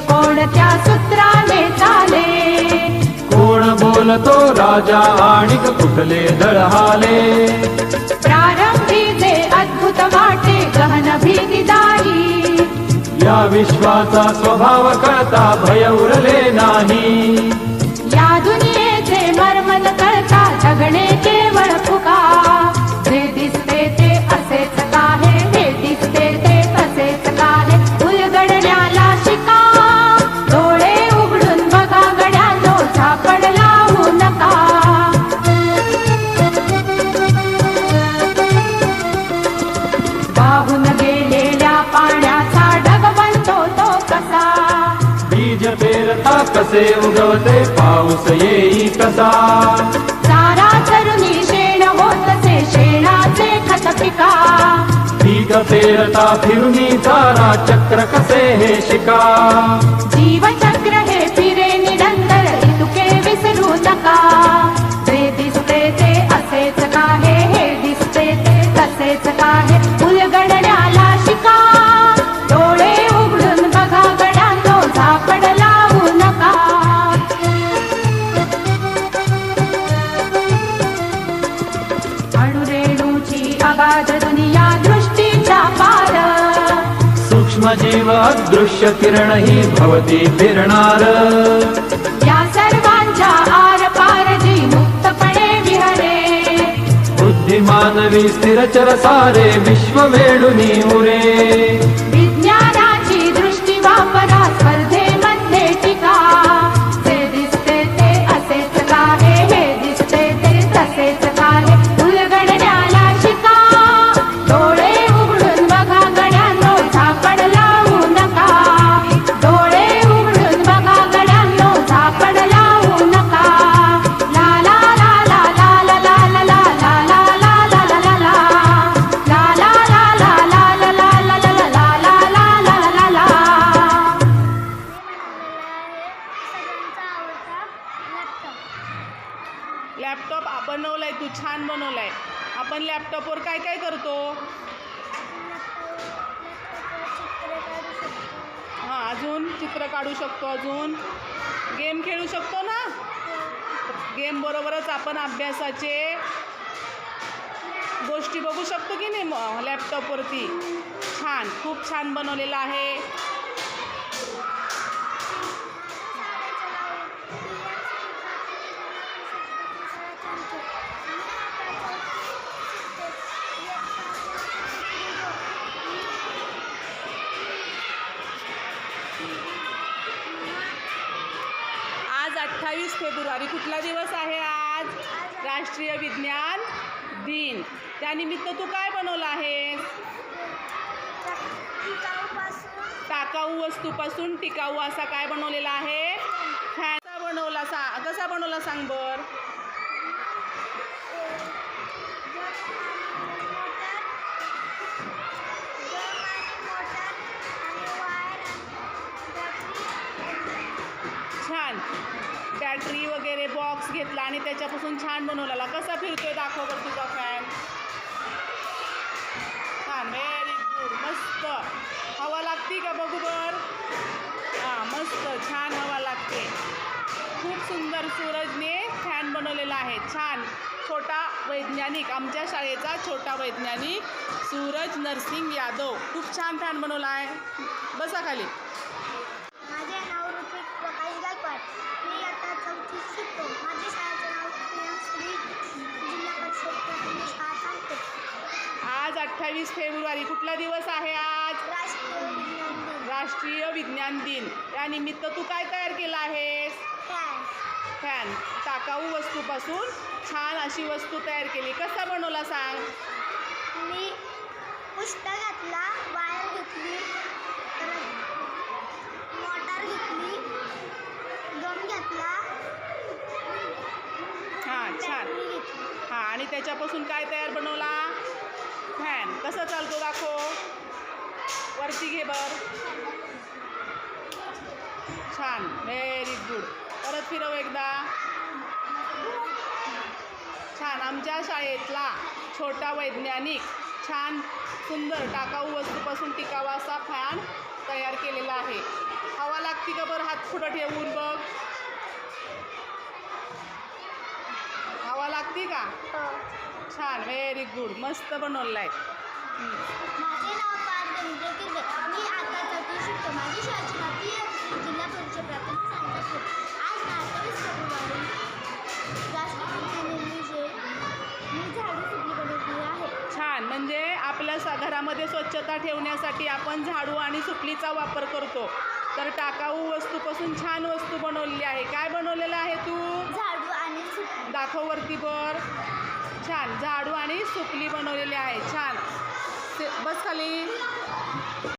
कोणत्या सूत्राने चाले? कोण बोलतो राजा आणि कुठले दळहाले प्रारंभीचे अद्भुत वाटे गहन भीतीदारी या विश्वाचा स्वभाव करता भय उरले नाही. या दुनियेचे मर्मन करता जगणे केवळ कसे उगवते पाऊस येई कसा? चारा चरुणी शेण होतसे शेणाचे खत पिका. पीक पेरता फिरुनी चारा चक्र कसे हे शिका? जीवचक्र हे जीव अदृश्य किरण ही भवती फिरणार. या सर्वांच्या आर पार जी मुक्तपणे विहरे बुद्धिमानवी स्थिरचर सारे विश्व वेडुनी उरे. लॅपटॉप लॅपटॉप आहे बनवलाय तू छान बनवलाय. आपण लॅपटॉपवर काय काय करतो? हां अजून चित्र काढू शकतो अजून. गेम खेळू शकतो ना? गेम बरोबरच आपण अभ्यासाचे गोष्टी बघू शकतो की नाही लॅपटॉपवरती छान खूप छान बनवलेलं आहे. अठ्ठावीस फेब्रुवारी कुठला दिवस आहे आज? राष्ट्रीय विज्ञान दिन. त्यानिमित्त तू काय बनवलं आहे टाकाऊ वस्तूपासून टिकाऊ असा काय बनवलेला आहे? फॅन बनवला सा कसा बनवला सांग बर. घेतला आणि त्याच्यापासून छान बनवलेला. कसा फिरतोय दाखव बरं तुझा फॅन छान व्हेरी गुड मस्त. हवा लागती का बघू बर? हां मस्त. छान हवा लागते. खूप सुंदर सूरजने फॅन बनवलेला आहे. छान. छोटा वैज्ञानिक आमच्या शाळेचा छोटा वैज्ञानिक सूरज नरसिंग यादव. खूप छान फॅन बनवला आहे. बसा खाली माझे नाव ऋत्विक प्रकाश गायकवाड मी आता चौथीत शिकतो माझे शाळेचे नाव श्री जिल्हा परिषद प्राथमिक शाळा सांगते अठ्ठावीस फेब्रुवारी कुठला दिवस आहे आज? राष्ट्रीय विज्ञान दिन. त्यानिमित्त तू काय तयार केलं आहेस? फॅन. टाकाऊ वस्तूपासून छान अशी वस्तू तयार केली. कसा बनवला सांग? मी पुस्तकातला वायर घेतली मोटार घेतली गम घेतला. हां छान. हां आणि त्याच्यापासून काय तयार बनवला? कसा चालतो दाखव. वरती घे बर. छान. व्हेरी गुड परत फिरव एकदा. छान. आमच्या शाळेतला छोटा वैज्ञानिक छान सुंदर टाकाऊ वस्तूपासून टिकावा असा फॅन तयार केलेला आहे. हवा लागती का बरं? हात पुढं ठेवून बघ. हो. छान. व्हेरी गुड मस्त बनवलं आहे माझे नाव पार्थ रवींद्र किर्वे मी आता चौथी शिकतो. माझी शाळेची नाव पी एफ जिल्हा परिषद प्राथमिक शाळा स्कूल. आज अठ्ठावीस फेब्रुवारी राष्ट्रपती निर्मिजे मी झाडू सुटली बनवली आहे. छान. म्हणजे आपल्या स घरामध्ये स्वच्छता ठेवण्यासाठी आपण झाडू आणि सुपलीचा वापर करतो. तर टाकाऊ वस्तूपासून छान वस्तू बनवलेली आहे. काय बनवलेलं आहे तू? झाडू आणि दाखव वरती बर छान. झाडू आणि सुपली बनवलेली आहे. छान. बस खाली.